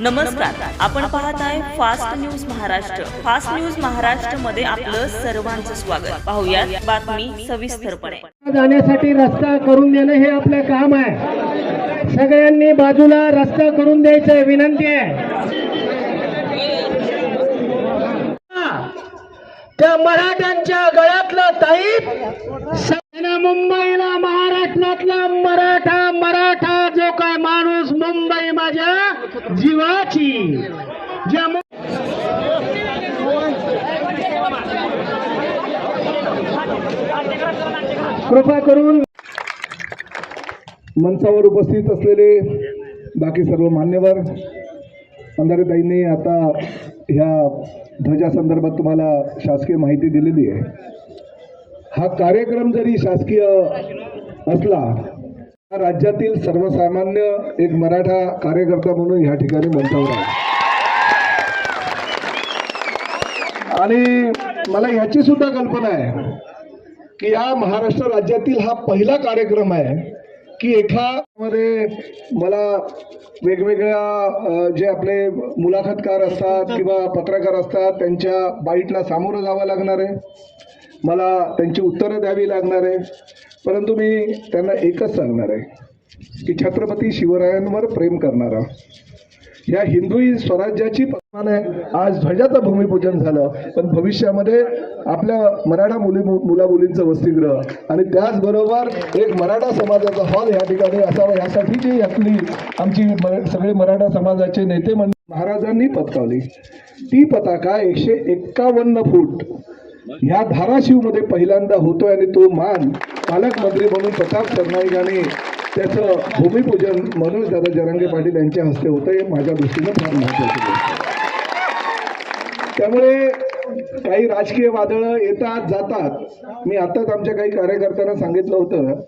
नमस्कार. आपण पाहताय Fast News Maharashtra. Fast News महाराष्ट्रमध्ये आपलं सर्वांचं स्वागत. पाहुयात बातमी सविस्तरपणे. जाण्यासाठी रस्ता करून देणं हे आपलं काम आहे. सगळ्यांनी बाजूला रस्ता करून द्यायचं आहे. विनंती आहे. त्या मराठ्यांच्या गळ्यातलं ताईत सगळ्यांना मुंबईला महाराष्ट्रातला मराठा मराठा जो काय माणूस मुंबई माझ्या जीवाची ज्या मु- कृपा करून मंचावर उपस्थित असलेले बाकी सर्व मान्यवर अंधारेताईंनी आता ह्या ध्वजासंदर्भात तुम्हाला शासकीय माहिती दिलेली आहे. हा कार्यक्रम जरी शासकीय असला हा राज्यातील सर्वसामान्य एक मराठा कार्यकर्ता म्हणून ह्या ठिकाणी मंचावर आहे. आणि मला ह्याची सुद्धा कल्पना आहे. की या महाराष्ट्र राज्यातील हा पहिला कार्यक्रम आहे की एका मध्ये मला वेगवेगळ्या जे आपले मुलाखतकार असतात किंवा पत्रकार असतात त्यांच्या बाईटला सामोरं जावं लागणार आहे. मला त्यांची उत्तरं द्यावी लागणार आहे. परंतु मी त्यांना एकच सांगणार आहे की छत्रपती शिवरायांवर प्रेम करणारा या हिंदवी स्वराज्याची प्रमाणे आज ध्वजाचं भूमिपूजन झालं. पण भविष्यामध्ये आपल्या मराठा मुली मुला मुलींचं वसतिगृह आणि त्याचबरोबर एक मराठा समाजाचा हॉल या ठिकाणी असावा यासाठी जी यातली आमची सगळे मराठा समाजाचे नेते म्हणजे महाराजांनी पत्कावली ती पताका एकशे एक्कावन्न फूट. ह्या धाराशिवमध्ये पहिल्यांदा होतोय आणि तो मान पालकमंत्री म्हणून प्रताप सरनाईक यांनी त्याचं भूमिपूजन मनोज दादा जरांगे पाटील यांच्या हस्ते होतं हे माझ्या दृष्टीनं फार महत्वाचं त्यामुळे काही राजकीय वादळं येतात जातात. मी आताच आमच्या काही कार्यकर्त्यांना सांगितलं होतं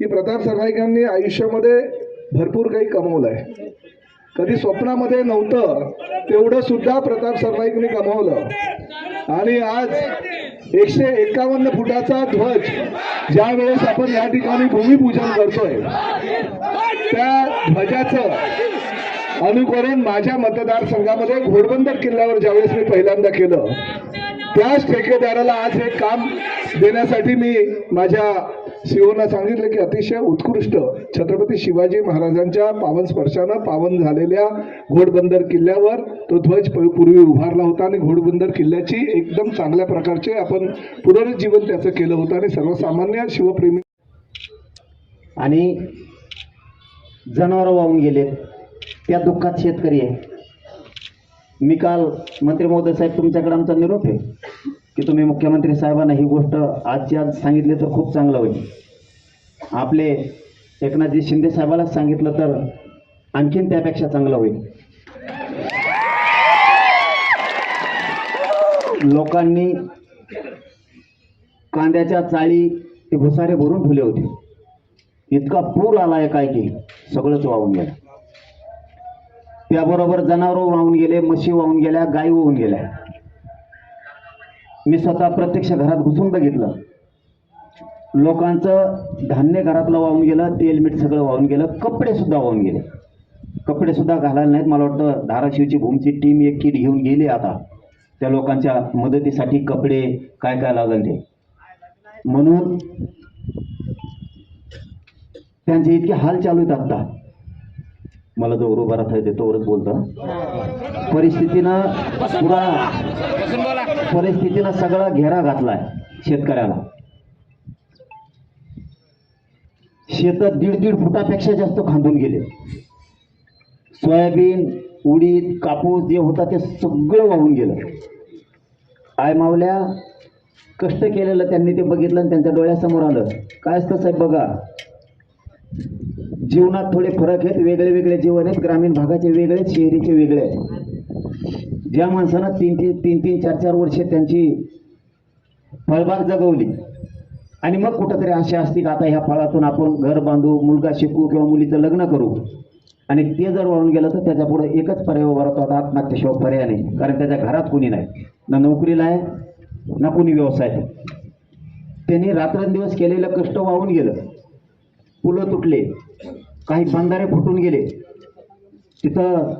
की प्रताप सरनाईकांनी आयुष्यामध्ये भरपूर काही कमवलं आहे कधी स्वप्नामध्ये नव्हतं तेवढं सुद्धा प्रताप सरनाईकने कमावलं. आणि आज एकशे एकावन्न फुटाचा ध्वज ज्या वेळेस आपण या ठिकाणी भूमिपूजन करतोय त्या ध्वजाचं अनुकरण माझ्या मतदारसंघामध्ये घोडबंदर किल्ल्यावर ज्यावेळेस मी पहिल्यांदा केलं त्याच ठेकेदाराला आज हे काम देण्यासाठी मी माझ्या सीओना सांगितलं की अतिशय उत्कृष्ट छत्रपती शिवाजी महाराजांच्या पावन स्पर्शानं पावन झालेल्या घोडबंदर किल्ल्यावर तो ध्वज प- पूर्वी उभारला होता आणि घोडबंदर किल्ल्याची एकदम चांगल्या प्रकारचे आपण पुनरुज्जीवन त्याचं केलं होतं आणि सर्वसामान्य शिवप्रेमी आणि जनावरं वाहून गेले. त्या दुःखात शेतकरी आहे. मी काल मंत्री महोदय साहेब तुमच्याकडे आमचा निरोप आहे. की तुम्ही मुख्यमंत्री साहेबांना ही गोष्ट आजची आज सांगितली तर खूप चांगलं होईल. आपले एकनाथजी शिंदे साहेबालाच सांगितलं तर आणखीन त्यापेक्षा चांगलं होईल. लोकांनी कांद्याच्या चाळी ते भुसारे भरून ठेवले होते. इतका पूर आलाय काय की सगळंच वाहून गेलं. त्याबरोबर जनावरं वाहून गेले म्हशी वाहून गेल्या गायी वाहून गेल्या. मी स्वतः प्रत्यक्ष घरात घुसून बघितलं. लोकांचं धान्य घरातलं वाहून गेलं तेल मीठ सगळं वाहून गेलं कपडे सुद्धा वाहून गेले. कपडे सुद्धा घालायला नाहीत मला वाटतं धाराशिवची भूमची टीम एक किट घेऊन गेली आता. त्या लोकांच्या मदतीसाठी कपडे काय काय लागल ते. म्हणून त्यांचे इतके हाल चालू आहेत आता मला जो उभा राहता येते तोवरच बोलतो. परिस्थितीनं पुरा परिस्थितीनं सगळा घेरा घातलाय शेतकऱ्याला. शेत दीड दीड फुटापेक्षा जास्त खांदून गेले. सोयाबीन उडीद कापूस जे होता ते सगळं वाहून गेलं. आय मावल्या कष्ट केलेलं त्यांनी ते बघितलं आणि त्यांच्या डोळ्यासमोर आलं. काय असतं साहेब बघा जीवनात थोडे फरक आहेत वेगळे वेगळे जीवन आहेत ग्रामीण भागाचे वेगळे आहेत शहरीचे वेगळे आहेत. ज्या माणसानं तीन तीन तीन तीन चार चार वर्षे त्यांची फळबाग जगवली आणि मग कुठंतरी आशा असते का आता ह्या फळातून आपण घर बांधू मुलगा शिकू किंवा मुलीचं लग्न करू. आणि ते जर वळून गेलं तर त्याच्या पुढे एकच पर्याय उभा राहतो आता आत्महत्येशिवाय पर्याय नाही. कारण त्याच्या घरात कुणी नाही. ना नोकरीला आहे ना कुणी व्यवसाय. त्यांनी रात्रंदिवस केलेलं कष्ट वाहून गेलं. पुलं तुटले काही बंधारे फुटून गेले. तिथं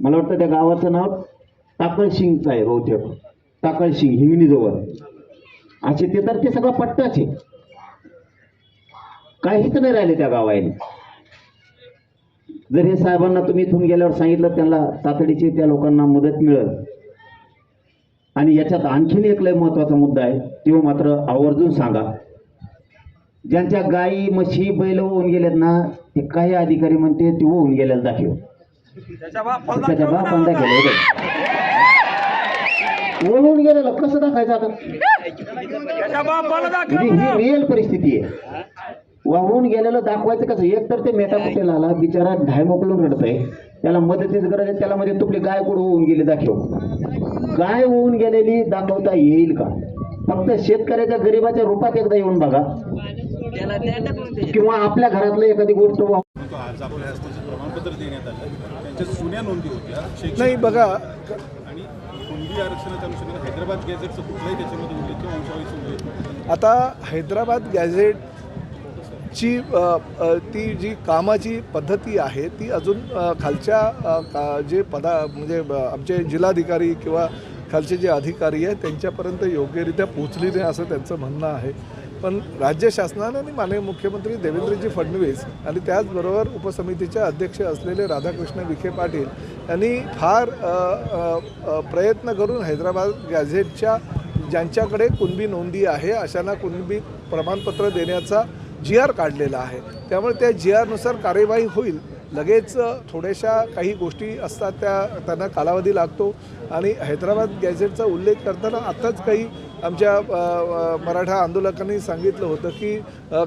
मला वाटतं त्या गावाचं नाव टाकळशिंगचं आहे बहुतेक. टाकळशिंग हिंगणीजवळ. असे ते तर ते सगळं पट्टाच आहे. काहीच नाही राहिले त्या गावाने जर हे साहेबांना तुम्ही इथून गेल्यावर सांगितलं त्यांना तातडीची त्या लोकांना मदत मिळेल. आणि याच्यात आणखीन एक लय महत्त्वाचा मुद्दा आहे तो मात्र आवर्जून सांगा. ज्यांच्या गायी म्हशी बैल होऊन गेलेत ना ते काही अधिकारी म्हणते ते होऊन गेलेत दाखव. त्याच्या बापान दाखवलं होऊन गेलेलं कसं दाखायचं आता. ही रिअल परिस्थिती आहे. वाहून गेलेलं दाखवायचं कसं? एक तर ते मेटाकुटेल आला बिचारा ढाय मोकळून रडत आहे त्याला मदतीच गरज आहे त्याला म्हणजे तुपली गाय कुठं होऊन गेली? दाखव. गाय होऊन गेलेली दाखवता येईल का? फक्त शेतकऱ्याच्या गरीबाच्या रूपात एकदा येऊन बघा. किंवा आपल्या घरातलं एखादी गोष्ट वाहून आज आपल्या हस्ते प्रमाणपत्र देण्यात आलं. त्यांच्या जुन्या नोंदी होत्या नाही बघा. आणि कुणबी आरक्षणाच्या अनुषंगाने हैदराबाद गॅझेटचं कुठलाही त्याच्यामध्ये उल्लेख किंवा उल्लेख. आता हैदराबाद गॅझेटची अ, अ, ती जी कामाची पद्धती आहे ती अजून खालच्या का जे पदा म्हणजे आमचे जिल्हाधिकारी किंवा खालचे जे अधिकारी आहेत त्यांच्यापर्यंत योग्यरित्या पोचली नाही असं त्यांचं म्हणणं आहे. पण राज्य शासनाने आणि माननीय मुख्यमंत्री देवेंद्रजी फडणवीस आणि त्याचबरोबर उपसमितीचे अध्यक्ष असलेले राधाकृष्ण विखे पाटील यांनी फार प्रयत्न करून हैदराबाद गॅझेटच्या ज्यांच्याकडे कुणबी नोंदी आहे अशांना कुणबी प्रमाणपत्र देण्याचा जी आर काढलेला आहे. त्यामुळे त्या जी आरनुसार कार्यवाही होईल. लगेच थोड्याशा काही गोष्टी असतात त्या त्यांना कालावधी लागतो. आणि हैदराबाद गॅझेटचा उल्लेख करताना आत्ताच काही आमच्या मराठा आंदोलकांनी सांगितलं होतं की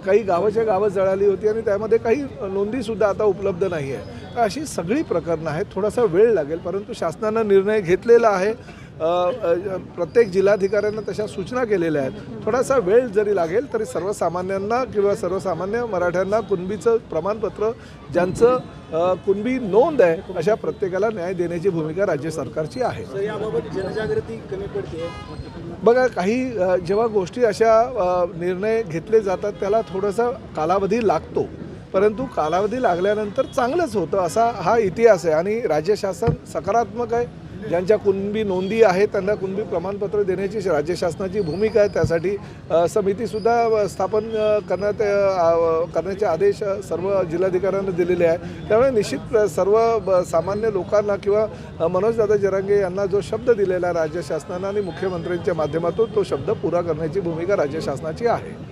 काही गावाच्या गावं जळाली होती आणि त्यामध्ये काही नोंदीसुद्धा आता उपलब्ध नाही आहे. तर अशी सगळी प्रकरणं आहेत. थोडासा वेळ लागेल परंतु शासनानं निर्णय घेतलेला आहे. प्रत्येक जिल्हाधिकाऱ्यांना तशा सूचना केलेल्या आहेत. थोडासा वेळ जरी लागेल तरी सर्वसामान्यांना किंवा सर्वसामान्य मराठ्यांना कुणबीचं प्रमाणपत्र ज्यांचं कुणबी नोंद आहे अशा प्रत्येकाला न्याय देण्याची भूमिका राज्य सरकारची आहे. बघा काही जेव्हा गोष्टी अशा निर्णय घेतले जातात त्याला थोडासा कालावधी लागतो. परंतु कालावधी लागल्यानंतर चांगलंच होतं असा हा इतिहास आहे. आणि राज्य शासन सकारात्मक आहे ज्यांच्या कुणबी नोंदी आहेत त्यांना कुणबी प्रमाणपत्र देण्याची राज्य शासनाची भूमिका आहे त्यासाठी समितीसुद्धा स्थापन करण्यात करण्याचे आदेश सर्व जिल्हाधिकाऱ्यांना दिलेले आहे त्यामुळे निश्चित सर्व सामान्य लोकांना किंवा मनोजदादा जरांगे यांना जो शब्द दिलेला आहे राज्य शासनानं आणि मुख्यमंत्र्यांच्या माध्यमातून तो शब्द पुरा करण्याची भूमिका राज्य शासनाची आहे.